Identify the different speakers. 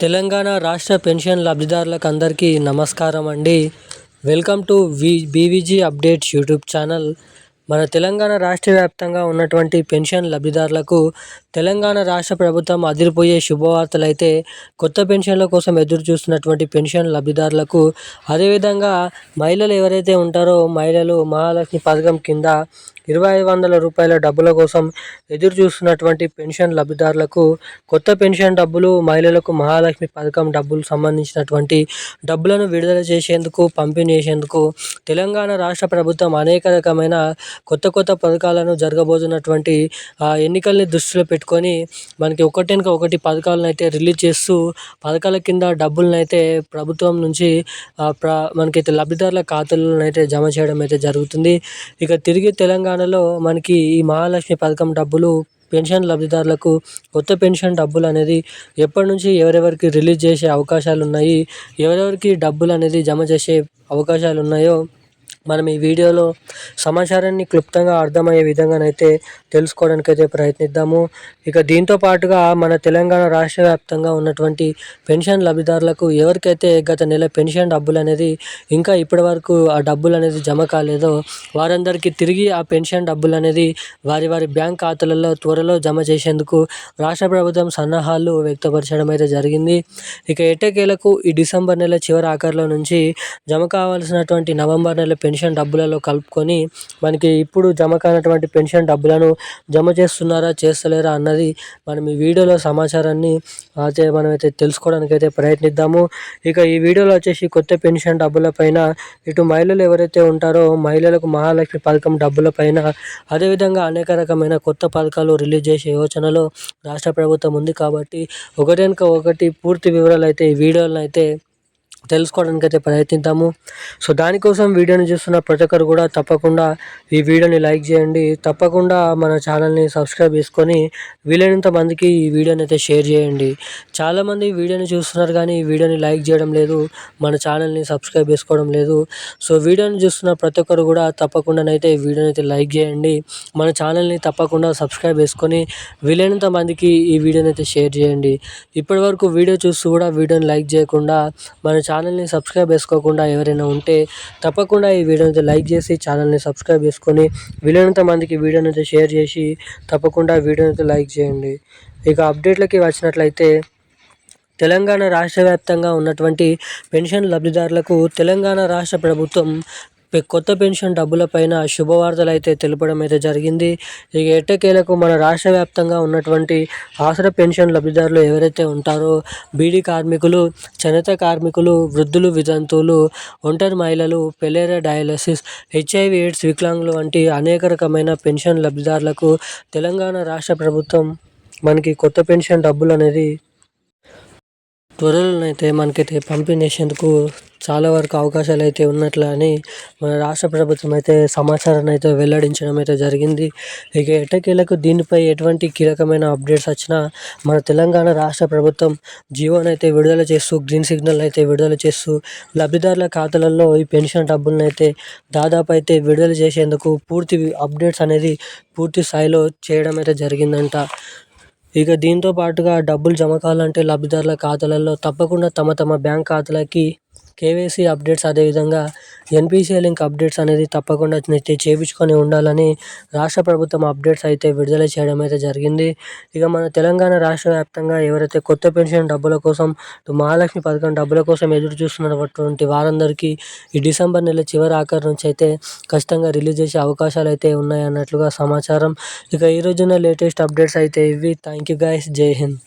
Speaker 1: తెలంగాణ రాష్ట్ర పెన్షన్ లబ్ధిదారులకు అందరికీ నమస్కారం అండి welcome to V BVG updates YouTube channel. మన తెలంగాణ రాష్ట్ర వ్యాప్తంగా ఉన్నటువంటి పెన్షన్ లబ్ధిదారులకు తెలంగాణ రాష్ట్ర ప్రభుత్వం అదిరిపోయే శుభవార్తలు అయితే కొత్త పెన్షన్ల కోసం ఎదురు చూస్తున్నటువంటి పెన్షన్ లబ్ధిదారులకు అదేవిధంగా మహిళలు ఎవరైతే ఉంటారో మహిళలు మహాలక్ష్మి పథకం కింద ఇరవై ఐదు వందల రూపాయల డబ్బుల కోసం ఎదురు చూస్తున్నటువంటి పెన్షన్ లబ్ధిదారులకు కొత్త పెన్షన్ డబ్బులు మహిళలకు మహాలక్ష్మి పథకం డబ్బులు సంబంధించినటువంటి డబ్బులను విడుదల చేసేందుకు పంపిణీ చేసేందుకు తెలంగాణ రాష్ట్ర ప్రభుత్వం అనేక రకమైన కొత్త కొత్త పథకాలను జరగబోతున్నటువంటి ఎన్నికల్ని దృష్టిలో పెట్టుకొని మనకి ఒకటెనక ఒకటి పథకాలను అయితే రిలీజ్ చేస్తూ పథకాల కింద డబ్బులను అయితే ప్రభుత్వం నుంచి ప్ర మనకైతే లబ్ధిదారుల ఖాతాలను అయితే జమ చేయడం అయితే జరుగుతుంది. ఇక తిరిగి తెలంగాణ తెలంగాణలో మనకి ఈ మహాలక్ష్మి పథకం డబ్బులు పెన్షన్ లబ్ధిదారులకు కొత్త పెన్షన్ డబ్బులు అనేది ఎప్పటి నుంచి ఎవరెవరికి రిలీజ్ చేసే అవకాశాలు ఉన్నాయి ఎవరెవరికి డబ్బులు అనేది జమ చేసే అవకాశాలు ఉన్నాయో మనం ఈ వీడియోలో సమాచారాన్ని క్లుప్తంగా అర్థమయ్యే విధంగానైతే తెలుసుకోవడానికి అయితే ప్రయత్నిద్దాము. ఇక దీంతో పాటుగా మన తెలంగాణ రాష్ట్ర వ్యాప్తంగా ఉన్నటువంటి పెన్షన్ లబ్ధిదారులకు ఎవరికైతే గత నెల పెన్షన్ డబ్బులు అనేది ఇంకా ఇప్పటి వరకు ఆ డబ్బులు అనేది జమ కాలేదో వారందరికీ తిరిగి ఆ పెన్షన్ డబ్బులు అనేది వారి వారి బ్యాంక్ ఖాతాలలో త్వరలో జమ చేసేందుకు రాష్ట్ర ప్రభుత్వం సన్నాహాలు వ్యక్తపరచడం అయితే జరిగింది. ఇక ఎట్టకేలకు ఈ డిసెంబర్ నెల చివరి ఆఖరిలో నుంచి జమ కావాల్సినటువంటి నవంబర్ నెల పెన్షన్ పెన్షన్ డబ్బులలో కలుపుకొని మనకి ఇప్పుడు జమ కానటువంటి పెన్షన్ డబ్బులను జమ చేస్తున్నారా చేస్తలేరా అన్నది మనం ఈ వీడియోలో సమాచారాన్ని అయితే మనమైతే తెలుసుకోవడానికి అయితే ప్రయత్నిద్దాము. ఇక ఈ వీడియోలో వచ్చేసి కొత్త పెన్షన్ డబ్బులపైన ఇటు మహిళలు ఎవరైతే ఉంటారో మహిళలకు మహాలక్ష్మి పథకం డబ్బులపైన అదేవిధంగా అనేక రకమైన కొత్త పథకాలు రిలీజ్ చేసే యోచనలో రాష్ట్ర ప్రభుత్వం ఉంది కాబట్టి ఒకటెనక ఒకటి పూర్తి వివరాలు అయితే ఈ వీడియోలను అయితే తెలుసుకోవడానికి అయితే ప్రయత్నిద్దాము. సో దానికోసం వీడియోని చూస్తున్న ప్రతి ఒక్కరు కూడా తప్పకుండా ఈ వీడియోని లైక్ చేయండి. తప్పకుండా మన ఛానల్ని సబ్స్క్రైబ్ చేసుకొని వీలైనంత మందికి ఈ వీడియోని అయితే షేర్ చేయండి. చాలామంది వీడియోని చూస్తున్నారు కానీ ఈ వీడియోని లైక్ చేయడం లేదు మన ఛానల్ని సబ్స్క్రైబ్ చేసుకోవడం లేదు. సో వీడియోని చూస్తున్న ప్రతి ఒక్కరు కూడా తప్పకుండానైతే ఈ వీడియోని అయితే లైక్ చేయండి. మన ఛానల్ని తప్పకుండా సబ్స్క్రైబ్ చేసుకొని వీలైనంత మందికి ఈ వీడియోని అయితే షేర్ చేయండి. ఇప్పటి వరకు వీడియో చూస్తూ కూడా వీడియోని లైక్ చేయకుండా మన ఛానల్ని సబ్స్క్రైబ్ చేసుకోకుండా ఎవరైనా ఉంటే తప్పకుండా ఈ వీడియోని లైక్ చేసి ఛానల్ని సబ్స్క్రైబ్ చేసుకొని వీలైనంత మందికి వీడియోని అయితే షేర్ చేసి తప్పకుండా వీడియోని అయితే లైక్ చేయండి. ఇక అప్డేట్లకి వచ్చినట్లయితే తెలంగాణ రాష్ట్ర వ్యాప్తంగా ఉన్నటువంటి పెన్షన్ లబ్ధిదారులకు తెలంగాణ రాష్ట్ర ప్రభుత్వం కొత్త పెన్షన్ డబ్బులపైన శుభవార్తలు అయితే తెలపడం అయితే జరిగింది. ఇక ఎట్టకేలకు మన రాష్ట్ర వ్యాప్తంగా ఉన్నటువంటి ఆసరా పెన్షన్ లబ్ధిదారులు ఎవరైతే ఉంటారో బీడీ కార్మికులు చనిత కార్మికులు వృద్ధులు వితంతువులు ఒంటరి మహిళలు పెలేరా డయాలసిస్ హెచ్ఐవి ఎయిడ్స్ వికలాంగులు వంటి అనేక రకమైన పెన్షన్ లబ్ధిదారులకు తెలంగాణ రాష్ట్ర ప్రభుత్వం మనకి కొత్త పెన్షన్ డబ్బులు అనేది త్వరలోనైతే మనకైతే పంపిణీ చేసేందుకు చాలా వరకు అవకాశాలు అయితే ఉన్నట్లు అని మన రాష్ట్ర ప్రభుత్వం అయితే సమాచారాన్ని అయితే వెల్లడించడం అయితే జరిగింది. ఇక ఎట్టకేలకు దీనిపై ఎటువంటి కీలకమైన అప్డేట్స్ వచ్చినా మన తెలంగాణ రాష్ట్ర ప్రభుత్వం జీవోని అయితే విడుదల చేస్తూ గ్రీన్ సిగ్నల్ అయితే విడుదల చేస్తూ లబ్ధిదారుల ఖాతాలలో ఈ పెన్షన్ డబ్బులను అయితే దాదాపు అయితే విడుదల చేసేందుకు పూర్తి అప్డేట్స్ అనేది పూర్తి స్థాయిలో చేయడం అయితే జరిగిందంట. ఇక దీంతో పాటుగా డబ్బులు జమ కావాలంటే లబ్ధిదారుల ఖాతాలలో తప్పకుండా తమ తమ బ్యాంక్ ఖాతాలకి కేవైసీ అప్డేట్స్ అదేవిధంగా ఎన్పిసిఐ లింక్ అప్డేట్స్ అనేది తప్పకుండా చేయించుకొని ఉండాలని రాష్ట్ర ప్రభుత్వం అప్డేట్స్ అయితే విడుదల చేయడం అయితే జరిగింది. ఇక మన తెలంగాణ రాష్ట్ర వ్యాప్తంగా ఎవరైతే కొత్త పెన్షన్ డబ్బుల కోసం మహాలక్ష్మి పథకం డబ్బుల కోసం ఎదురు చూస్తున్నటువంటి వారందరికీ ఈ డిసెంబర్ నెల చివరి ఆఖరి నుంచి అయితే ఖచ్చితంగా రిలీజ్ చేసే అవకాశాలు అయితే ఉన్నాయన్నట్లుగా సమాచారం. ఇక ఈ రోజున లేటెస్ట్ అప్డేట్స్ అయితే ఇవి. థ్యాంక్ యూ గైస్ జై హింద్.